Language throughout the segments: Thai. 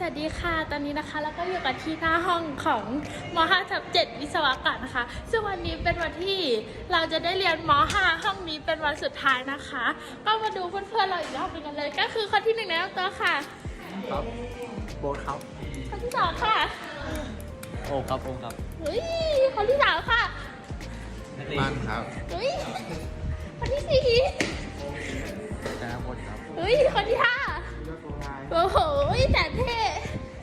สวัสดีค่ะ ตอนนี้นะคะเราก็อยู่กันที่หน้าห้องของม5ทับ7วิศวกรรมนะคะ ซึ่งวันนี้เป็นวันที่เราจะได้เรียนม5ห้องนี้เป็นวันสุดท้ายนะคะ ก็มาดูเพื่อนๆเราอีกรอบหนึงกันเลย ก็คือคนที่หนึ่งแนะนำตัวค่ะ ครับโบทครับคนที่สองค่ะ โอครับโอครับเฮ้ย คนที่สามค่ะมันครับเฮ้ย คนที่สี่ ธนพลครับ เฮ้ย คนที่ห้า โอ้โหแสนเท่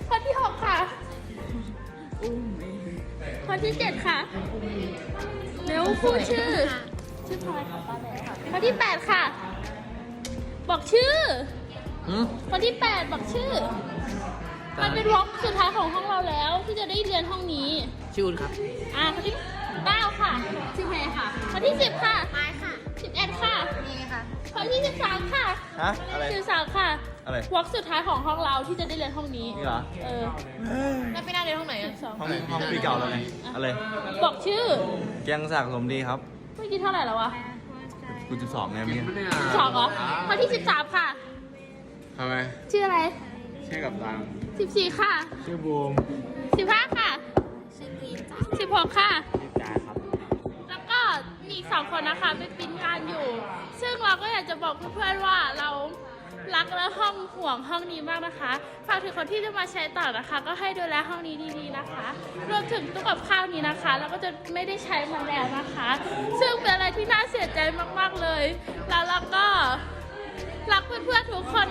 คนที่หกค่ะคนที่เจ็ดค่ะเร็วพูดชื่อ ชื่อพลอยค่ะตอนไหนค่ะคนที่แปดค่ะ บอกชื่อหืมคนที่แปดบอกชื่อ มันเป็นวอล์กสุดท้ายของห้องเราแล้วที่จะได้เรียนห้องนี้ ชื่ออุ่นครับ อ่าคนที่เก้าค่ะชื่อแพรค่ะคนที่สิบค่ะไม้ค่ะสิบเอ็ดค่ะนี่ค่ะคนที่สิบสามค่ะฮะอะไรสิบสามค่ะ อะไร วอล์กสุดท้ายของห้องเราที่จะได้เรียนห้องนี้ นี่เหรอ เออแล้วพี่นาเรียนห้องไหนอะสองห้องไหนห้องปีเก่าแล้วไงอะไร บอกชื่อแกงศักดิ์สมดีครับ เมื่อกี้เท่าไหร่แล้ววะกูสิบสองไงเมื่อกี้สองเหรอคนที่สิบสามค่ะ ทำไมชื่ออะไรชื่อกับตังสิบสี่ค่ะชื่อบูมสิบห้าค่ะชื่อพีนจ้าสิบหกค่ะ ชื่อจ้าครับ แล้วก็มีอีกสองคนนะคะไปปริ้นงานอยู่ ซึ่งเราก็อยากจะบอกเพื่อนๆว่าเรา รักและห้องห่วงห้องนี้มากนะคะ ฝากถึงคนที่จะมาใช้ต่อนะคะ ก็ให้ดูแลห้องนี้ดีๆนะคะ รวมถึงตู้กับข้าวนี้นะคะ เราก็จะไม่ได้ใช้มันแล้วนะคะ ซึ่งเป็นอะไรที่น่าเสียใจมากๆเลย แล้วเราก็รักเพื่อนๆทุกคน